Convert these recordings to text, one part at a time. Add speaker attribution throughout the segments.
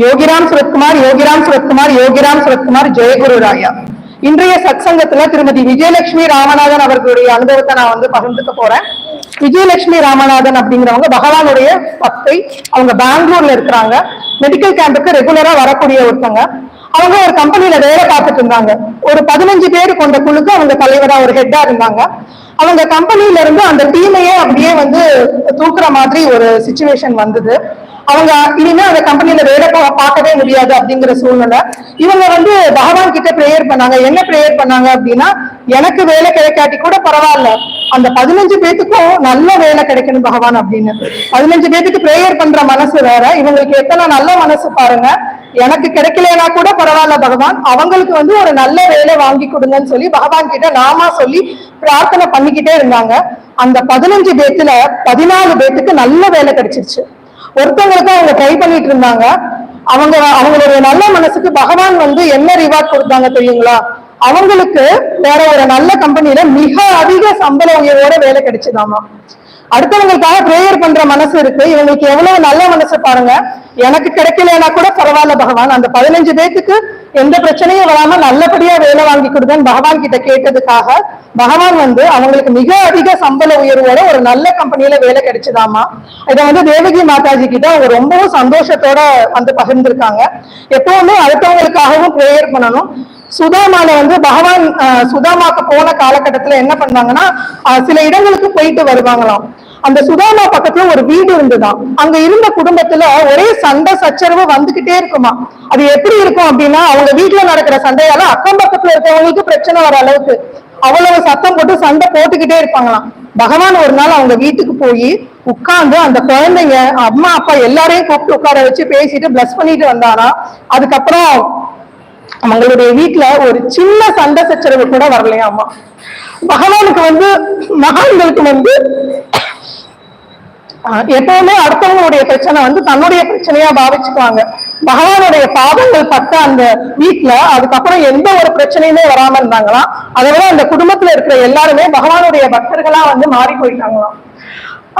Speaker 1: யோகிராம் சுரத்குமார் யோகிராம் சுரத்குமார் யோகிராம் சுரத்குமார் ஜெயகுரு ராயா இன்றைய சத்சங்கத்துல திருமதி விஜயலட்சுமி ராமநாதன் அவர்களுடைய அனுபவத்தை நான் வந்து பகிர்ந்துக்க போறேன். விஜயலட்சுமி ராமநாதன் அப்படிங்கிறவங்க பகவானுடைய பக்தை. அவங்க பெங்களூர்ல இருக்கிறாங்க. மெடிக்கல் கேம்புக்கு ரெகுலரா வரக்கூடிய ஒருத்தங்க. அவங்க ஒரு கம்பெனியில வேலை பார்த்துட்டு இருந்தாங்க. ஒரு பதினஞ்சு பேர் கொண்ட குழுக்கு அவங்க தலைவரா ஒரு ஹெட்டா இருந்தாங்க. அவங்க கம்பெனில இருந்து அந்த டீமையே அப்படியே வந்து தூக்குற மாதிரி ஒரு சுச்சுவேஷன் வந்தது. அவங்க இனிமே அந்த கம்பெனியில வேலை பார்க்கவே முடியாது அப்படிங்கிற சூழ்நிலை. இவங்க வந்து பகவான் கிட்ட ப்ரேயர் பண்ணாங்க. என்ன ப்ரேயர் பண்ணாங்க அப்படின்னா எனக்கு வேலை கிடைக்காட்டி கூட பரவாயில்ல. அந்த பதினஞ்சு பேத்துக்கும் நல்ல வேலை கிடைக்கணும் பகவான் அப்படின்னு. பதினஞ்சு பேத்துக்கு ப்ரேயர் பண்ற மனசு வேற. இவங்களுக்கு எத்தனை நல்ல மனசு பாருங்க. எனக்கு கிடைக்கலனா கூட பரவாயில்ல பகவான் அவங்களுக்கு வந்து ஒரு நல்ல வேலை வாங்கி கொடுங்கன்னு சொல்லி பகவான் கிட்ட நாமா சொல்லி பிரார்த்தனை பண்ணிக்கிட்டே இருந்தாங்க. அந்த பதினஞ்சு பேத்துல பதினாலு பேத்துக்கு நல்ல வேலை கிடைச்சிருச்சு. ஒருத்தவங்களுக்கு அவங்க ட்ரை பண்ணிட்டு இருந்தாங்க. அவங்க அவங்களுடைய நல்ல மனசுக்கு பகவான் வந்து என்ன ரிவார்ட் கொடுத்தாங்க தெரியுங்களா? அவங்களுக்கு வேற ஒரு நல்ல கம்பெனில மிக அதிக சம்பள உயர்வோட வேலை கிடைச்சதாமா. அடுத்தவங்களுக்காக பிரேயர் பண்ற மனசு இருக்கு. இவங்களுக்கு எவ்வளவு நல்ல மனசு பாருங்க. எனக்கு கிடைக்கலன்னா கூட பரவாயில்ல பகவான். அந்த பதினஞ்சு பேத்துக்கு எந்த பிரச்சனையும் வராம நல்லபடியா வேலை வாங்கி கொடுங்கன்னு பகவான் கிட்ட கேட்டதுக்காக பகவான் வந்து அவங்களுக்கு மிக அதிக சம்பள உயர்வோட ஒரு நல்ல கம்பெனியில வேலை கிடைச்சதாமா இதை வந்து தேவகி மாதாஜி கிட்ட அவங்க ரொம்பவும் சந்தோஷத்தோட வந்து பகிர்ந்திருக்காங்க. எப்பவுமே அடுத்தவங்களுக்காகவும் பிரேயர் பண்ணணும். சுதாமால வந்து பகவான் சுதாமாக்கு போன காலகட்டத்துல என்ன பண்ணாங்கன்னா சில இடங்களுக்கு போயிட்டு வருவாங்களாம். அந்த சுதாமா பக்கத்துல ஒரு வீடு இருந்துதான் அங்க இருந்த குடும்பத்துல ஒரே சண்டை சச்சரவு வந்துகிட்டே இருக்குமா? அது எப்படி இருக்கும் அப்படின்னா அவங்க வீட்டுல நடக்கிற சண்டையால அக்கம் பக்கத்துல இருக்கவங்களுக்கு பிரச்சனை வர அளவுக்கு அவ்வளவு சத்தம் போட்டு சண்டை போட்டுக்கிட்டே இருப்பாங்களாம். பகவான் ஒரு நாள் அவங்க வீட்டுக்கு போய் உட்கார்ந்து அந்த குழந்தைங்க அம்மா அப்பா எல்லாரையும் கூப்பிட்டு உட்கார வச்சு பேசிட்டு பிளஸ் பண்ணிட்டு வந்தாரா? அதுக்கப்புறம் அவங்களுடைய வீட்டுல ஒரு சின்ன சண்டை சச்சரவு கூட வரலையாமா? பகவானுக்கு வந்து மகான்களுக்கு வந்து எப்பவுமே அடுத்தவங்களுடைய பிரச்சனை வந்து தன்னுடைய பிரச்சனையா பாவிச்சுக்குவாங்க. பகவானுடைய பாதங்கள் பட்ட அந்த வீட்டுல அதுக்கப்புறம் எந்த ஒரு பிரச்சனையுமே வராம இருந்தாங்களாம். அதை விட அந்த குடும்பத்துல இருக்கிற எல்லாருமே பகவானுடைய பக்தர்களா வந்து மாறி போயிட்டாங்களாம்.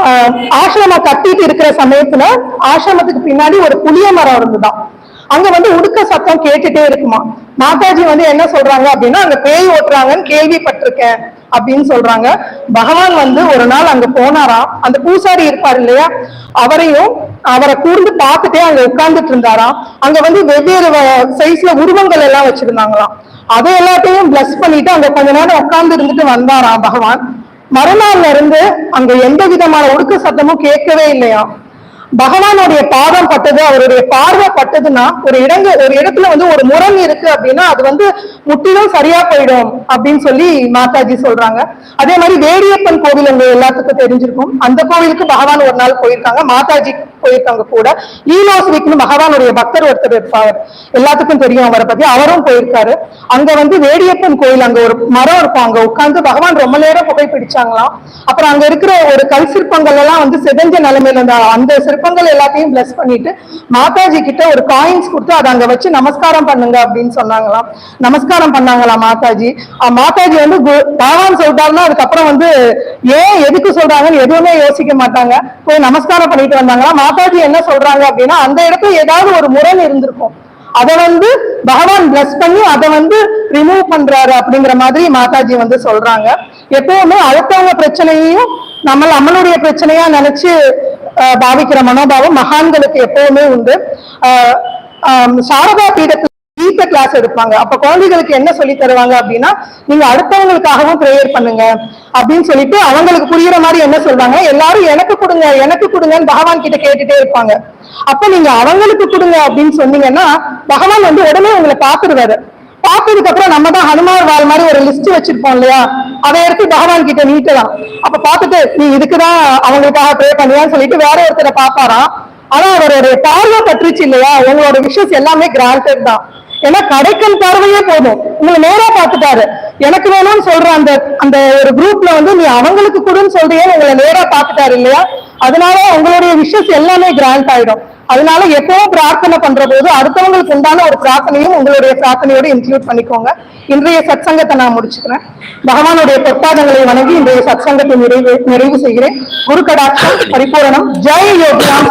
Speaker 1: ஆஹ், ஆசிரமம் கட்டிட்டு இருக்கிற சமயத்துல ஆசிரமத்துக்கு பின்னாடி ஒரு புளிய மரம் இருந்துதான். அங்க வந்து உடுக்க சத்தம் கேட்டுட்டே இருக்குமா மாதாஜி வந்து என்ன சொல்றாங்க அப்படின்னா அங்க பேய் ஓட்டுறாங்கன்னு கேள்விப்பட்டிருக்கேன். அப்படின்னு சொல்றாங்க. பகவான் வந்து ஒரு நாள் அங்க போனாராம். அந்த பூசாரி இருப்பார் இல்லையா? அவரையும் அவரை கூர்ந்து பார்த்துட்டே அங்க உட்கார்ந்துட்டு இருந்தாராம். அங்க வந்து வெவ்வேறு சைஸ்ல உருவங்கள் எல்லாம் வச்சிருந்தாங்களாம். அதை எல்லாத்தையும் பிளஸ் பண்ணிட்டு அங்க கொஞ்ச நேரம் உட்கார்ந்து இருந்துட்டு வந்தாராம் பகவான். மறுநாள்ல இருந்து அங்க எந்த விதமான ஒடுக்க சத்தமும் கேட்கவே இல்லையாம். பகவானுடைய பாதம் பட்டது அவருடைய பார்வை பட்டதுன்னா ஒரு இடங்க ஒரு இடத்துல வந்து ஒரு முரண் இருக்கு அப்படின்னா அது வந்து முற்றிலும் சரியா போயிடும் அப்படின்னு சொல்லி மாதாஜி சொல்றாங்க. அதே மாதிரி வேடியப்பன் கோவில் எங்க எல்லாத்துக்கும் தெரிஞ்சிருக்கும். அந்த கோவிலுக்கு பகவான் ஒரு நாள் போயிருக்காங்க. மாதாஜி போயிருக்காங்க கூட. ஈலாஸ்விக்னு பகவானுடைய பக்தர் ஒருத்தர் இருப்பார். எல்லாத்துக்கும் தெரியும் அவரை பத்தி. அவரும் போயிருக்காரு. அங்க வந்து வேடியப்பன் கோயில் அங்க ஒரு மரம் இருக்கும். அங்க உட்கார்ந்து பகவான் ரொம்ப நேரம் புகை பிடிச்சாங்களாம். அப்புறம் அங்க இருக்கிற ஒரு கல் சிற்பங்கள் எல்லாம் வந்து சிதைஞ்ச நிலைமையில இருந்த அந்த சிற்பங்கள் எல்லாத்தையும் பிளஸ் பண்ணிட்டு மாதாஜி கிட்ட ஒரு காயின்ஸ் கொடுத்து அதை அங்க வச்சு நமஸ்காரம் பண்ணுங்க அப்படின்னு சொன்னாங்களாம். நமஸ்காரம் பண்ணாங்களா மாதாஜி? மாதாஜி வந்து பகவான் சொல்றாருன்னா அதுக்கப்புறம் வந்து ஏன் எதுக்கு சொல்றாங்கன்னு எதுவுமே யோசிக்க மாட்டாங்க. போய் நமஸ்காரம் பண்ணிட்டு வந்தாங்களா தாத்தாஜி என்ன சொல்றாங்க அப்படின்னா அந்த இடத்துல ஏதாவது ஒரு முரண் இருந்திருக்கும். அதை வந்து பகவான் பிளஸ் பண்ணி அதை வந்து ரிமூவ் பண்றாரு அப்படிங்கிற மாதிரி மாதாஜி வந்து சொல்றாங்க. எப்பவுமே அடுத்தவங்க பிரச்சனையையும் நம்ம நம்மளுடைய பிரச்சனையா நினைச்சு பாவிக்கிற மனோபாவம் மகான்களுக்கு எப்பவுமே உண்டு. சாரதா பீடத்துல கீத கிளாஸ் எடுப்பாங்க. அப்ப குழந்தைகளுக்கு என்ன சொல்லி தருவாங்க அப்படின்னா நீங்க அடுத்தவங்களுக்காகவும் ப்ரேயர் பண்ணுங்க அப்படின்னு சொல்லிட்டு அவங்களுக்கு புரியுற மாதிரி என்ன சொல்றாங்க எல்லாரும் எனக்கு கொடுங்க எனக்கு கொடுங்கன்னு பகவான் கிட்ட கேட்டுட்டே இருப்பாங்க. அப்ப நீங்க அவங்களுக்கு கொடுங்க அப்படின்னு சொன்னீங்கன்னா பகவான் வந்து உடனே உங்களை பாத்துருவாரு பார்த்ததுக்கு அப்புறம் நம்ம தான் ஹனுமார் வாழ் மாதிரி ஒரு லிஸ்ட் வச்சிருப்போம் இல்லையா? அதை எடுத்து பகவான் கிட்ட நீட்டலாம். அப்ப பார்த்துட்டு நீ இதுக்குதான் அவங்களுக்காக ப்ரே பண்ணுவான்னு சொல்லிட்டு வேற ஒருத்தரை பாப்பாராம் ஆனா அவருடைய பார்வை பற்றுச்சு இல்லையா? உங்களோட விஷஸ் எல்லாமே கிராண்டட் தான். ஏன்னா கடைக்கன் பார்வையே போதும். உங்களை நேரா பார்த்துட்டாரு. எனக்கு வேணும்னு சொல்ற அந்த அந்த ஒரு குரூப்ல வந்து நீ அவங்களுக்கு கொடுன்னு சொல்றியே உங்களை நேரா பார்த்துட்டாரு இல்லையா? அதனால உங்களுடைய விஷஸ் எல்லாமே கிராண்ட் ஆயிடும். அதனால எப்பவும் பிரார்த்தனை பண்ற போது அடுத்தவங்களுக்கு உண்டான ஒரு பிரார்த்தனையும் உங்களுடைய பிரார்த்தனையோட இன்க்ளூட் பண்ணிக்கோங்க. இன்றைய சத்சங்கத்தை நான் முடிச்சுக்கிறேன். பகவானுடைய பொற்பாதங்களை வணங்கி இன்றைய சத்சங்கத்தை நிறைவு நிறைவு செய்கிறேன். குரு கடாட்சம் பரிபூரணம். ஜெய் யோகிராம்.